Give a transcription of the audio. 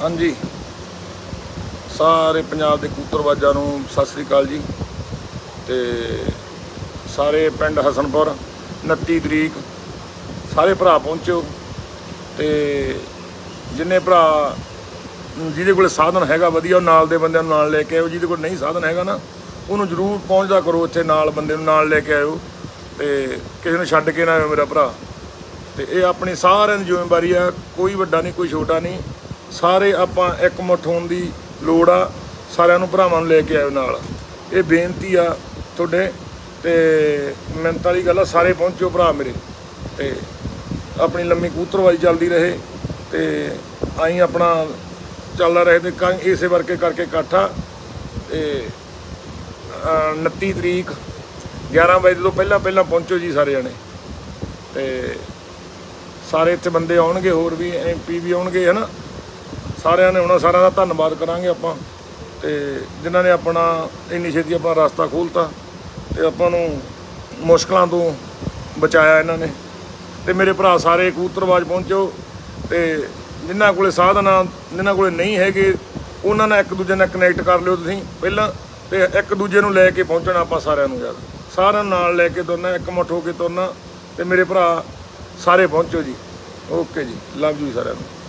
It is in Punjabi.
ਹਾਂਜੀ। ਸਾਰੇ ਪੰਜਾਬ ਦੇ ਕੂਤਰਵਾਜਾਂ ਨੂੰ ਸਤਿ ਸ੍ਰੀ ਅਕਾਲ ਜੀ। ਤੇ ਸਾਰੇ ਪਿੰਡ ਹਸਨਪੁਰ 29 ਤਰੀਕ, ਸਾਰੇ ਭਰਾ ਪਹੁੰਚੋ। ਤੇ ਜਿੰਨੇ ਭਰਾ, ਜਿਹਦੇ ਕੋਲ ਸਾਧਨ ਹੈਗਾ, ਵਧੀਆ, ਉਹ ਨਾਲ ਦੇ ਬੰਦਿਆਂ ਨੂੰ ਨਾਲ ਲੈ ਕੇ ਆਇਓ। ਜਿਹਦੇ ਕੋਲ ਨਹੀਂ ਸਾਧਨ ਹੈਗਾ ਨਾ, ਉਹਨੂੰ ਜ਼ਰੂਰ ਪਹੁੰਚਦਾ ਕਰੋ ਇੱਥੇ ਨਾਲ ਬੰਦੇ ਨੂੰ ਨਾਲ ਲੈ ਕੇ ਆਇਓ। ਤੇ ਕਿਸੇ ਨੂੰ ਛੱਡ ਕੇ ਨਾ ਆਇਓ ਮੇਰਾ ਭਰਾ। ਤੇ ਇਹ ਆਪਣੀ ਸਾਰਿਆਂ ਦੀ ਜ਼ਿੰਮੇਵਾਰੀ ਆ, ਕੋਈ ਵੱਡਾ ਨਹੀਂ, ਕੋਈ ਛੋਟਾ ਨਹੀਂ। ਸਾਰੇ ਆਪਾਂ ਇੱਕ ਮੁੱਠ ਹੋਣ ਦੀ ਲੋੜ ਆ, ਸਾਰਿਆਂ ਨੂੰ ਭਰਾਵਾਂ ਨੂੰ ਲੈ ਕੇ ਆਇਓ ਨਾਲ। ਇਹ ਬੇਨਤੀ ਆ ਤੁਹਾਡੇ ਤੇ ਮਿਹਨਤ ਵਾਲੀ ਗੱਲ ਆ, ਸਾਰੇ ਪਹੁੰਚੋ ਭਰਾ ਮੇਰੇ। ਤੇ ਆਪਣੀ ਲੰਮੀ ਕੂਤਰਵਾਈ ਚੱਲਦੀ ਰਹੇ ਤੇ ਆਈ ਆਪਣਾ ਚੱਲਦਾ ਰਹੇ ਤੇ ਕਾਂ- ਇਸੇ ਵਰਕੇ ਕਰਕੇ ਇਕੱਠਾ ਤੇ 29 ਤਰੀਕ 11 ਵਜੇ ਤੋਂ ਪਹਿਲਾਂ ਪਹਿਲਾਂ ਪਹੁੰਚੋ ਜੀ ਸਾਰੇ ਜਣੇ। ਤੇ ਸਾਰੇ ਇੱਥੇ ਬੰਦੇ ਆਉਣਗੇ, ਹੋਰ ਵੀ ਐਮਪੀ ਵੀ ਆਉਣਗੇ, ਹਨਾ? ਸਾਰਿਆਂ ਨੇ ਉਹਨਾਂ ਸਾਰਿਆਂ ਦਾ ਧੰਨਵਾਦ ਕਰਾਂਗੇ ਆਪਾਂ। ਤੇ ਜਿਨ੍ਹਾਂ ਨੇ ਆਪਣਾ ਇੰਨੀ ਛੇਤੀ ਆਪਣਾ ਰਸਤਾ ਖੋਲਤਾ ਤੇ ਆਪਾਂ ਨੂੰ ਮੁਸ਼ਕਲਾਂ ਤੋਂ ਬਚਾਇਆ ਇਹਨਾਂ ਨੇ। ਤੇ ਮੇਰੇ ਭਰਾ ਸਾਰੇ ਕਬੂਤਰਬਾਜ਼ ਪਹੁੰਚੋ ਤੇ ਜਿਨ੍ਹਾਂ ਕੋਲੇ ਸਾਧਨ, ਜਿਨ੍ਹਾਂ ਕੋਲੇ ਨਹੀਂ ਹੈਗੇ, ਉਹਨਾਂ ਨਾਲ ਇੱਕ ਦੂਜੇ ਨਾਲ ਕਨੈਕਟ ਕਰ ਲਿਓ ਤੁਸੀਂ ਪਹਿਲਾਂ ਤੇ ਇੱਕ ਦੂਜੇ ਨੂੰ ਲੈ ਕੇ ਪਹੁੰਚਣਾ ਆਪਾਂ ਸਾਰਿਆਂ ਨੂੰ ਯਾਰ। ਸਾਰਿਆਂ ਨੂੰ ਨਾਲ ਲੈ ਕੇ ਤੁਰਨਾ, ਇੱਕ ਮੁੱਠ ਹੋ ਕੇ ਤੁਰਨਾ ਤੇ ਮੇਰੇ ਭਰਾ ਸਾਰੇ ਪਹੁੰਚੋ ਜੀ। ਓਕੇ ਜੀ ਲਵ ਯੂ ਸਾਰਿਆਂ ਨੂੰ।